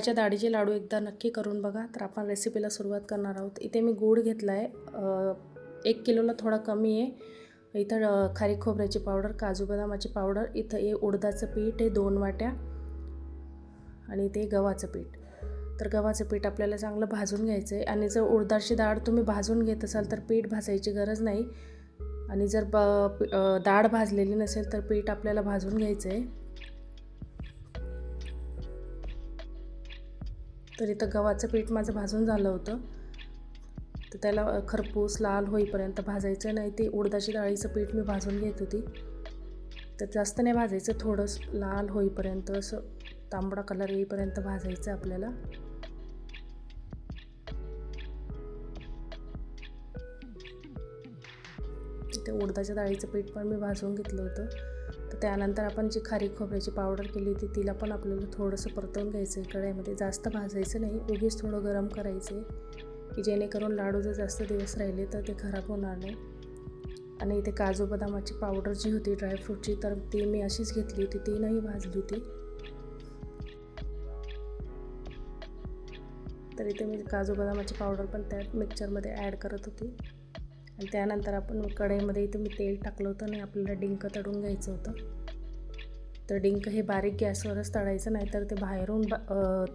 उडदाच्या डाळीचे लाडू एकदा नक्की करून बघा. तर आपण रेसिपीला सुरुवात करणार आहोत. इथे मी गूळ घेतला आहे एक किलोला थोडा कमी आहे. इथं खारी खोबऱ्याची पावडर काजू बदामाची पावडर इथं हे उडदाचं पीठ आहे दोन वाट्या आणि ते गव्हाचं पीठ. तर गव्हाचं पीठ आपल्याला चांगलं भाजून घ्यायचं आहे आणि जर उडदाची डाळ तुम्ही भाजून घेत असाल तर पीठ भाजायची गरज नाही. आणि जर ब डाळ भाजलेली नसेल तर पीठ आपल्याला भाजून घ्यायचं आहे तर इथं गव्हाचं पीठ माझं भाजून झालं होतं. तर त्याला खरपूस लाल होईपर्यंत भाजायचं नाही. ते उडदाची डाळीचं पीठ मी भाजून घेत होती. तर जास्त नाही भाजायचं थोडंसं लाल होईपर्यंत असं तांबडा कलर येईपर्यंत भाजायचं आपल्याला. ते उडदाच्या डाळीचं पीठ पण मी भाजून घेतलं होतं. तर त्यानंतर आपण जी खारी खोबऱ्याची पावडर केली होती तिला पण आपल्याला थोडंसं परतवून घ्यायचं आहे. कढईमध्ये जास्त भाजायचं नाही उगीच थोडं गरम करायचं आहे की जेणेकरून लाडू जर जास्त दिवस राहिले तर ते खराब होणार नाही. आणि इथे काजू बदामाची पावडर जी होती ड्रायफ्रूटची तर ती मी अशीच घेतली होती ती नाही भाजली होती. तर इथे मी काजू बदामाची पावडर पण त्या मिक्सरमध्ये ॲड करत होती. आणि त्यानंतर आपण कढईमध्ये इथं मी तेल टाकलं होतं आणि आपल्याला डिंक तळून घ्यायचं होतं. तर डिंक हे बारीक गॅसवरच तळायचं नाही तर ते बाहेरून ब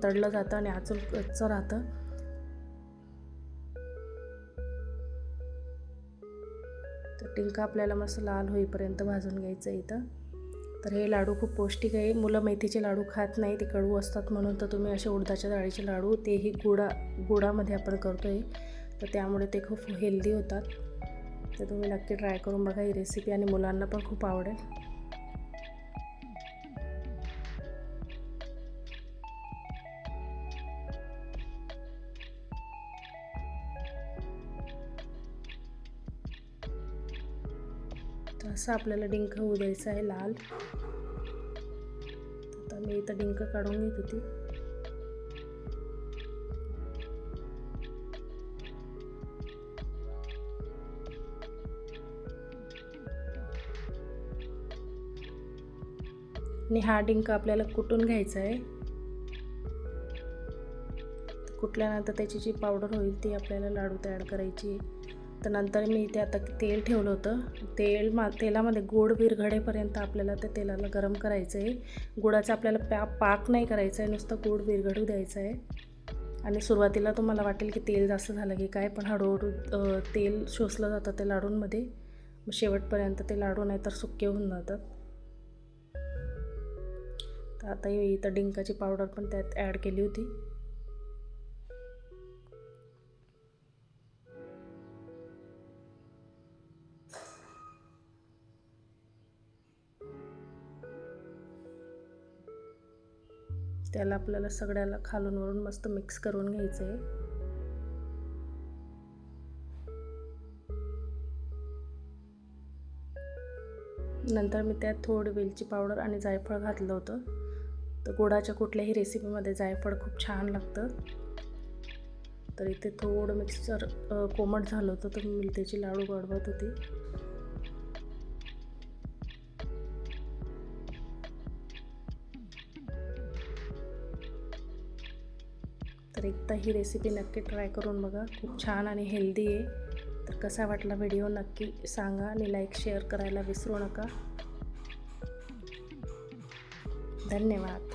तळलं जातं आणि आचूल कच्चं राहतं. तर डिंक आपल्याला मस्त लाल होईपर्यंत भाजून घ्यायचं आहे इथं. तर हे लाडू खूप पौष्टिक आहे. मुलं मेथीचे लाडू खात नाही ते कडू असतात म्हणून तर तुम्ही असे उडदाच्या डाळीचे लाडू तेही गुडा गुडामध्ये आपण करतो आहे तर त्यामुळे ते खूप हेल्दी होतात. तर तुम्ही नक्की ट्राय करून बघा. ही रेसिपी आणि मुलांना पण खूप आवडेल. तर असं आपल्याला डिंक होऊ द्यायचं आहे लाल. आता मी इथं डिंक काढून घेत होती आणि हा डिंक आपल्याला कुटून घ्यायचा आहे? कुटल्यानंतर त्याची जी पावडर होईल ती आपल्याला लाडू तयार करायची तर नंतर मी इथे आता तेल ठेवलं होतं. तेल मा तेलामध्ये गोड विरघडेपर्यंत आपल्याला त्या तेलाला गरम करायचं आहे. गुळाचा आपल्याला प्या पाक नाही करायचा आहे. नुसतं गोड विरघडू द्यायचं आहे. आणि सुरुवातीला तुम्हाला वाटेल की तेल जास्त झालं की काय पण हळूहळू तेल शोषलं जातं त्या लाडूंमध्ये. मग शेवटपर्यंत ते लाडू नाही तर सुके होऊन जातात. तर आता इथं डिंकाची पावडर पण त्यात ॲड केली होती. त्याला आपल्याला सगळ्याला खालून वरून मस्त मिक्स करून घ्यायचं आहे नंतर मी त्यात थोडी वेलची पावडर आणि जायफळ घातलं होतं. तर गोडाच्या कुठल्याही रेसिपीमध्ये जायफळ खूप छान लागतं. तर इथे थोडं मिक्सर कोमट झालं होतं तर मी त्याची लाडू गडवत होती. तर एकदा ही रेसिपी नक्की ट्राय करून बघा. खूप छान आणि हेल्दी आहे. तर कसा वाटला व्हिडिओ नक्की सांगा आणि लाईक शेअर करायला विसरू नका. धन्यवाद.